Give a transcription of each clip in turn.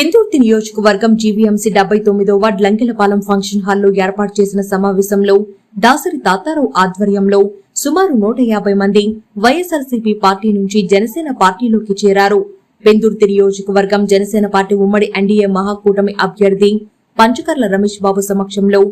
పెందుర్తి నియోజకవర్గం జీవీఎంసీ డెబ్బై తొమ్మిదో వార్డ్ లంకెలపాలెం ఫంక్షన్ హాల్లో ఏర్పాటు చేసిన సమావేశంలో దాసరి తాతారావు ఆధ్వర్యంలో సుమారు నూట యాభై మంది వైఎస్ఆర్సీపీ పార్టీ నుంచి జనసేన పార్టీలోకి చేరారు. పెందుర్తి నియోజకవర్గం జనసేన పార్టీ ఉమ్మడి ఎన్డీఏ మహాకూటమి అభ్యర్థి పంచకర్ల రమేష్ బాబు సమక్షంలో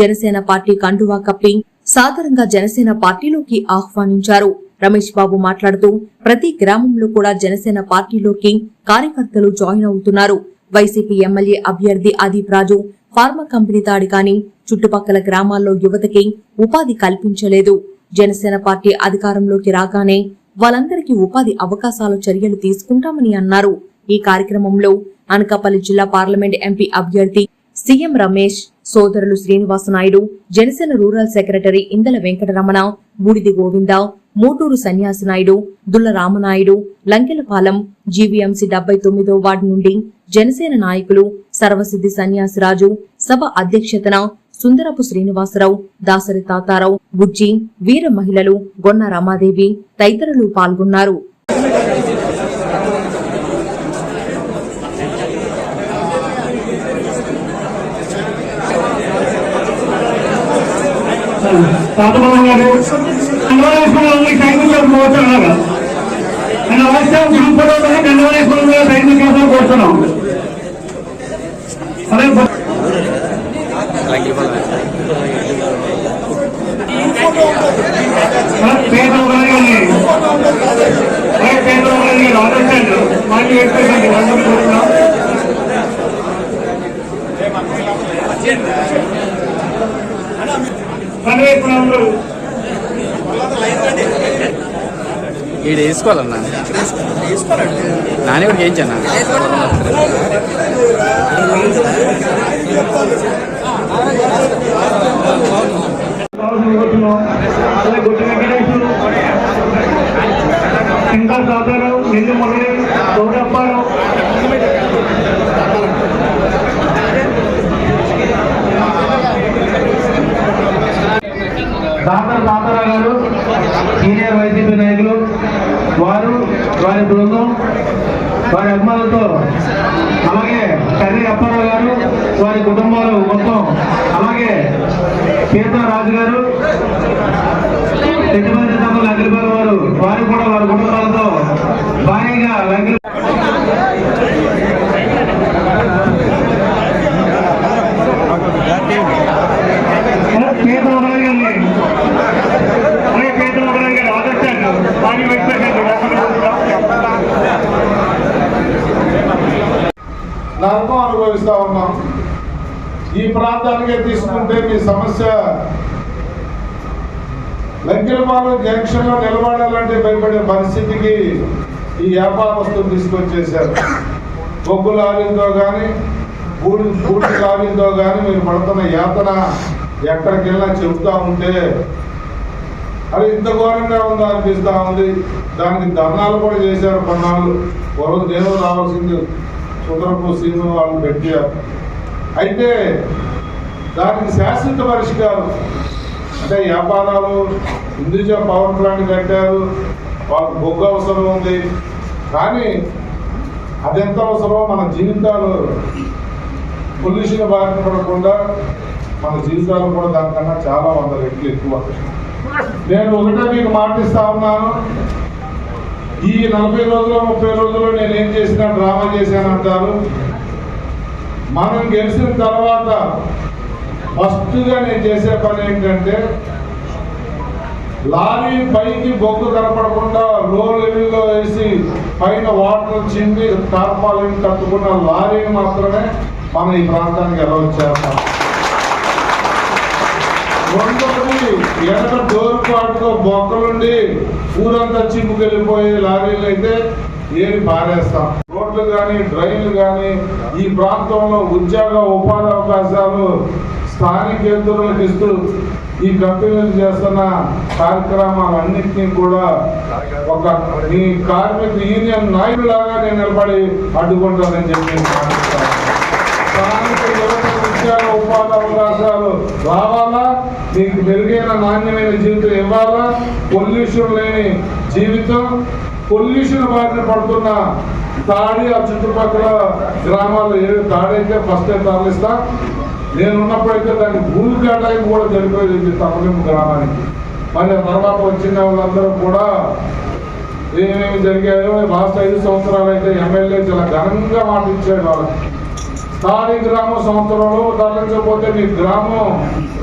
జనసేన పార్టీ కండువా కప్పి సాధారణంగా జనసేన పార్టీలోకి ఆహ్వానించారు. రమేష్ బాబు మాట్లాడుతూ ప్రతి గ్రామంలో కూడా జనసేన పార్టీలోకి కార్యకర్తలు జాయిన్ అవుతున్నారు. వైసీపీ ఎమ్మెల్యే అభ్యర్థి అదీప్ రాజు ఫార్మా కంపెనీ తాడు కాని చుట్టుపక్కల గ్రామాల్లో యువతకి ఉపాధి కల్పించలేదు. జనసేన పార్టీ అధికారంలోకి రాగానే వాళ్ళందరికీ ఉపాధి అవకాశాల చర్యలు తీసుకుంటామని అన్నారు. ఈ కార్యక్రమంలో అనకాపల్లి జిల్లా పార్లమెంట్ ఎంపీ అభ్యర్థి సీఎం రమేష్ సోదరులు Srinivasa Naidu Janasena rural secretary Indala Venkataramana Boodidi Govinda Mooturu Sanyasi Naidu Dulla Ramanaidu Lankelapalem GVMC డెబ్బై తొమ్మిదో వార్డు నుండి జనసేన నాయకులు సర్వసిద్ధి సన్యాసిరాజు సభ అధ్యక్షతన సుందరపు శ్రీనివాసరావు దాసరి తాతారావు బుజ్జి వీర మహిళలు గొన్న రమాదేవి తదితరులు పాల్గొన్నారు. తాతబాబు గారు దండవరేశ్వరంలో సైనిక కోరుతున్నాగా నేను అవసరం గ్రూపులో దండవరేశ్వరంలో సైనిక కోసం కోరుతున్నాం. అదే పేదలు కానీ పేదలు మాకు వ్యక్తిగతంగా అందరూ కోరుతున్నాం. ఈడ వేసుకోవాలన్నా. నాని కూడా చేయించన్నా. ఇంకా సాధారావు నిండు మురళి గౌరప్పారావు దాతర్ తాతారావు గారు సీనియర్ వైసీపీ నాయకులు వారు వారి బృందం వారి అభిమానులతో అలాగే కర్రీ అప్పారావు గారు వారి కుటుంబాలు మొత్తం అలాగే సీతారాజు గారు ఎటువంటి తమ లంకిపాల వారు వారు కూడా వారి కుటుంబాలతో భారీగా లంకి పేదలు ఉదయండి అలాగే పేదలు ఉదయంగా ఆదర్శాలు భారీ వ్యక్తి నరకం అనుభవిస్తా ఉన్నాం ఈ ప్రాంతానికే తీసుకుంటే మీ సమస్య లంకెలపాలెం జంక్షన్లో నిలబడాలంటే భయపడే పరిస్థితికి ఈ వ్యాపారస్తులు తీసుకొచ్చేసారు బొగ్గు లారీతో కానీ బూడి బూడి లారీతో కానీ మీరు పడుతున్న యాతన ఎక్కడికెళ్ళినా చెబుతా ఉంటే అది ఇంత ఘోరంగా ఉందా అనిపిస్తూ ఉంది. దానికి ధర్నాలు కూడా చేశారు కొన్నాళ్ళు. వరకు దేవుడు రావాల్సింది సుందరపు సీను వాళ్ళు పెట్టారు అయితే దానికి శాశ్వత పరిష్కారం. అంటే వ్యాపారాలు ఇందుజ పవర్ ప్లాంట్ కట్టారు. వాళ్ళకి బొగ్గు అవసరం ఉంది. కానీ అది ఎంత అవసరమో మన జీవితాలు పొల్యూషన్ బారిన పడకుండా మన జీవితాలు కూడా దానికన్నా చాలా వంద రెట్లు ఎక్కువ. నేను ఒకటే మీకు మాటిస్తా ఉన్నాను. ఈ నలభై రోజులు ముప్పై రోజుల్లో నేను ఏం చేసినా డ్రామా చేశాను అంటారు. మనం గెలిచిన తర్వాత ఫస్ట్గా నేను చేసే పని ఏంటంటే లారీ పైకి బొగ్గు కనపడకుండా లో లెవెల్లో వేసి పైన వాటర్ చిండి టార్పాలిన్ కట్టుకున్న లారీని మాత్రమే మనం ఈ ప్రాంతానికి ఎలా చేస్తాం. రెండోది ఎనక డోర్ పాటుతో బొక్కలుండి ఊరంతా చిమ్ముకెళ్ళిపోయే లారీలు అయితే ఏమి పారేస్తాం. రోడ్లు కానీ డ్రైన్లు కానీ ఈ ప్రాంతంలో ఉద్యోగ ఉపాధి అవకాశాలు స్థానికేతరులకు ఇస్తూ ఈ కంపెనీలు చేస్తున్న కార్యక్రమాలన్నింటినీ కూడా ఒక ఈ కార్మిక యూనియన్ నాయకులాగా నేను నిలబడి అడ్డుకుంటానని చెప్పి స్థానిక యువత ఉద్యోగ ఉపాధి అవకాశాలు రావాలా? మీకు మెరుగైన నాణ్యమైన జీవితం ఇవ్వాలా? పొల్యూషన్ లేని జీవితం పొల్యూషన్ బారిన పడుతున్న తాడి ఆ చుట్టుపక్కల గ్రామాల్లో ఏ తాడైతే ఫస్ట్ తరలిస్తా నేను ఉన్నప్పుడైతే దాన్ని భూమి కేటాయింపు కూడా జరిపోయింది తప్పలేము గ్రామానికి. మళ్ళీ తర్వాత వచ్చిన వాళ్ళందరూ కూడా ఏమేమి జరిగాయో లాస్ట్ ఐదు సంవత్సరాలు అయితే ఎమ్మెల్యే చాలా ఘనంగా మాట ఇచ్చాడు వాళ్ళకి స్థానిక గ్రామం సంవత్సరంలో తరలించకపోతే మీ గ్రామం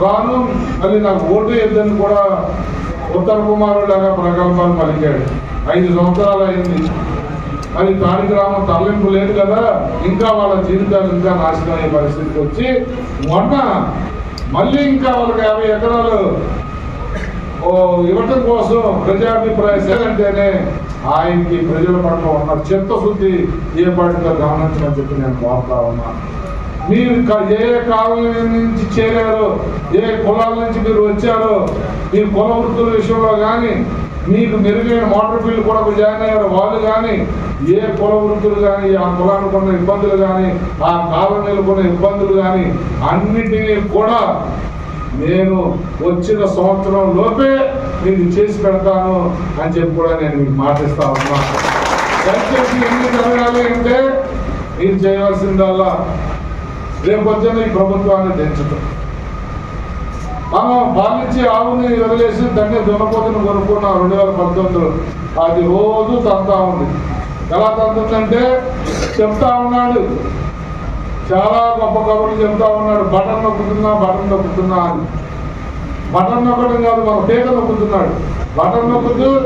రాను. మళ్ళీ నాకు ఓటు వేద్దని కూడా ఉత్తర కుమారులాగా ప్రగల్భాలు పలికాడు. ఐదు సంవత్సరాలు అయింది. మరి తాడి రామ తరలింపు లేదు కదా. ఇంకా వాళ్ళ జీవితాలు ఇంకా నాశనం అయ్యే పరిస్థితికి వచ్చి మొన్న మళ్ళీ ఇంకా వాళ్ళకి యాభై ఎకరాలు ఓ ఇవ్వటం కోసం ప్రజాభిప్రాయ సేవంటేనే ఆయనకి ప్రజల పట్ల ఉన్న చిత్తశుద్ధి ఏ పాటితో గమనించమని చెప్పి నేను కోరుతా ఉన్నాను మీరు ఏ కాలం నుంచి చేరారో ఏ కులాల నుంచి మీరు వచ్చారో మీ కుల వృత్తుల విషయంలో కానీ మీకు మెరుగైన మోటార్ బిల్లు కూడా జాయిన్ అయ్యారు. వాళ్ళు కానీ ఏ కుల వృత్తులు కానీ ఆ కులానికి ఉన్న ఇబ్బందులు కానీ ఆ కాలనీలకు ఉన్న ఇబ్బందులు కానీ అన్నిటినీ కూడా నేను వచ్చిన సంవత్సరం లోపే నేను చేసి పెడతాను అని చెప్పి కూడా నేను మీకు మాటిస్తా ఉన్నా. దయచేసి ఎన్ని జరగాలి అంటే మీరు చేయవలసిందల్లా రేపు వచ్చిన ఈ ప్రభుత్వాన్ని దించటం మనం పాలించి ఆవుని వదిలేసి దాన్ని దున్నపోతుని కొనుక్కున్నాం రెండు వేల పంతొమ్మిదిలో. అది రోజు తంతా ఉంది. ఎలా తంతుందంటే చెప్తా ఉన్నాడు. చాలా గొప్ప కబుర్లు చెప్తా ఉన్నాడు. బటన్ నొక్కుతున్నా బటన్ నొక్కుతున్నా అని. బటన్ నొక్కడం కాదు మన పీక నొక్కుతున్నాడు. బటన్ నొక్కుతూ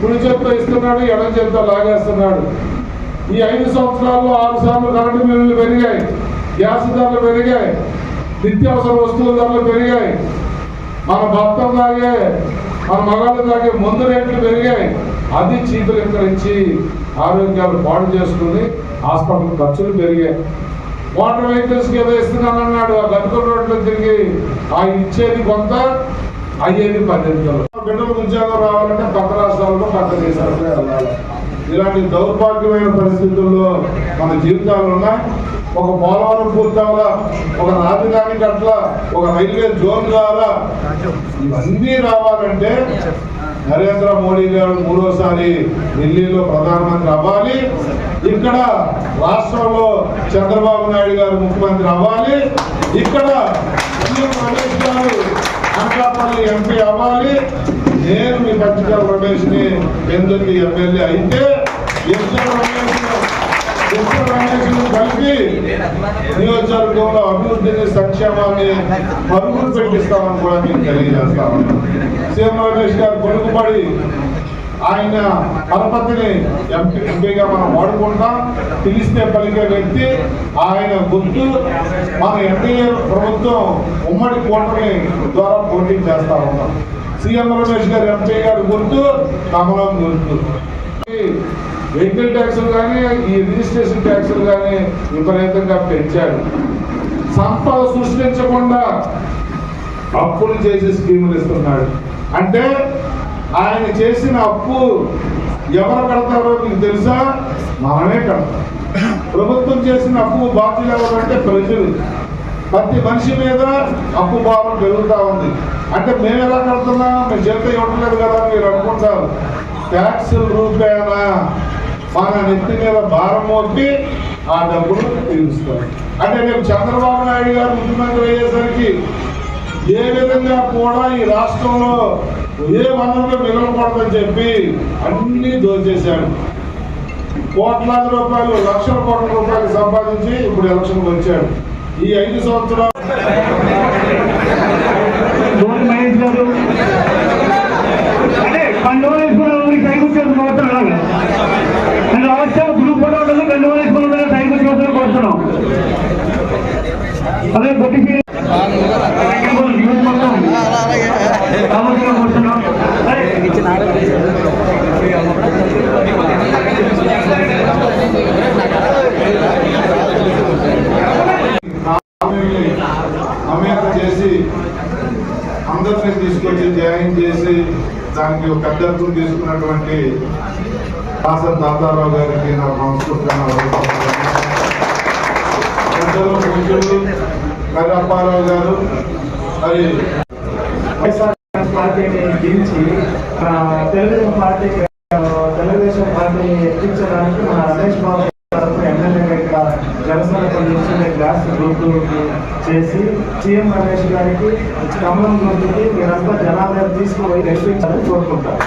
కుడి చేత్తో ఇస్తున్నాడు ఎడం చేత్తో లాగేస్తున్నాడు. ఈ ఐదు సంవత్సరాల్లో ఆరు సార్లు కరెంటు బిల్లులు పెరిగాయి. గ్యాస్ ధరలు పెరిగాయి. నిత్యావసర వస్తువుల ధరలు పెరిగాయి. మన భర్తలు తాగే మన మగాళ్ళు తాగే మందు రేట్లు పెరిగాయి. అది చీపులు ఎక్కరించి ఆరోగ్యాలు పాడు చేసుకుని హాస్పిటల్ ఖర్చులు పెరిగాయి. వాటర్ వెహికల్స్కి ఏదో ఇస్తున్నానన్నాడు. ఆ గతుకుల రోడ్లు తిరిగి ఆ ఇచ్చేది కొంత అయ్యేది పద్దెనిమిదిలో బిడ్డలకు ఉద్యోగం రావాలంటే పక్క రాష్ట్రాల్లో పక్క దేశాలకు వెళ్ళాలి. ఇలాంటి దౌర్భాగ్యమైన పరిస్థితుల్లో మన జీవితాలు ఉన్నాయి ఒక పోలవరం పూర్తవలా ఒక రాజధాని కట్ల ఒక రైల్వే జోన్ కావాలా ఇవన్నీ రావాలంటే నరేంద్ర మోడీ గారు మూడోసారి ఢిల్లీలో ప్రధానమంత్రి అవ్వాలి. ఇక్కడ రాష్ట్రంలో చంద్రబాబు నాయుడు గారు ముఖ్యమంత్రి అవ్వాలి. ఇక్కడ రమేష్ గారు అనకాపల్లి ఎంపీ అవ్వాలి. నేను మీ పచ్చికల రమేష్ని ఎందుకు ఎమ్మెల్యే అయితే కలిపి నియోజకవర్గంలో అభివృద్ధిని సంక్షేమాన్ని పరుగులు పెట్టిస్తామని కూడా మేము తెలియజేస్తాము సీఎం రమేష్ గారు కొనుక్కుపడి ఆయన పరపతిని ఎంపీగా మనం వాడుకుంటాం. పిలిస్తే పలికే వ్యక్తి ఆయన గుర్తు మన ఎన్డీఏ ప్రభుత్వం ఉమ్మడి కూటమి ద్వారా పోటీ చేస్తా ఉన్నాం. సీఎం రమేష్ గారు ఎంపీ గారు గుర్తు కమలం గుర్తు. వెహికల్ ట్యాక్సులు కానీ ఈ రిజిస్ట్రేషన్ ట్యాక్సులు కానీ విపరీతంగా పెంచాడు సంపద సృష్టించకుండా అప్పులు చేసి స్కీములు ఇస్తున్నాడు అంటే ఆయన చేసిన అప్పు ఎవరు కడతారో మీకు తెలుసా? మనమే కడతాం. ప్రభుత్వం చేసిన అప్పు బాధ్యులు ఎవరంటే ప్రజలు. ప్రతి మనిషి మీద అప్పు భావం పెరుగుతా ఉంది. అంటే మేము ఎలా కడుతున్నాం? మేము జీవితం ఇవ్వట్లేదు కదా మీరు అనుకుంటారు. ట్యాక్సుల రూపేనా? మన నెత్తి మీద భారం మోపి ఆ డబ్బులు తీరుస్తారు. అంటే రేపు చంద్రబాబు నాయుడు గారు ముఖ్యమంత్రి అయ్యేసరికి ఏ విధంగా కూడా ఈ రాష్ట్రంలో ఏ వనరులు మిగలకూడదని చెప్పి అన్నీ దోచేశాడు. కోట్లాది రూపాయలు లక్షల కోట్ల రూపాయలు సంపాదించి ఇప్పుడు ఎలక్షన్కి వచ్చాడు. ఈ ఐదు సంవత్సరాలు డోర్ మహేష్ గారు అదే కండువా వేసుకున్న ఊరికి సైకి వచ్చేది కోరుతున్నాం అలాగే నేను రావచ్చా గ్రూప్ ఫోటో ఉంటుంది కండువా వేసుకున్న సైకి వచ్చేది కోరుతున్నాం అదే బొట్టికి న్యూస్ మొత్తం కావాల్సిన కోరుతున్నాం అదే అమేత చేసి అందరినీ తీసుకొచ్చి జాయిన్ చేసి దానికి ఒక అభ్యర్థులు తీసుకున్నటువంటి దాసర్ దాతారావు గారికి నా మనస్ఫూర్తిగా పెద్దలు మిత్రులు కర్రప్పారావు గారు మరి పార్టీని గెలిచి తెలుగుదేశం పార్టీ తెలుగుదేశం పార్టీని ఎక్కించడానికి మన రమేష్ బాబు వరకు ఎమ్మెల్యేగా ఇక్కడ జనసేన నుంచి గ్లాస్ గుర్తు చేసి సీఎం రమేష్ గారికి కమలం గుర్తుకి మీరంతా జనాభా తీసుకుపోయి గెలిపించాలని కోరుకుంటారు.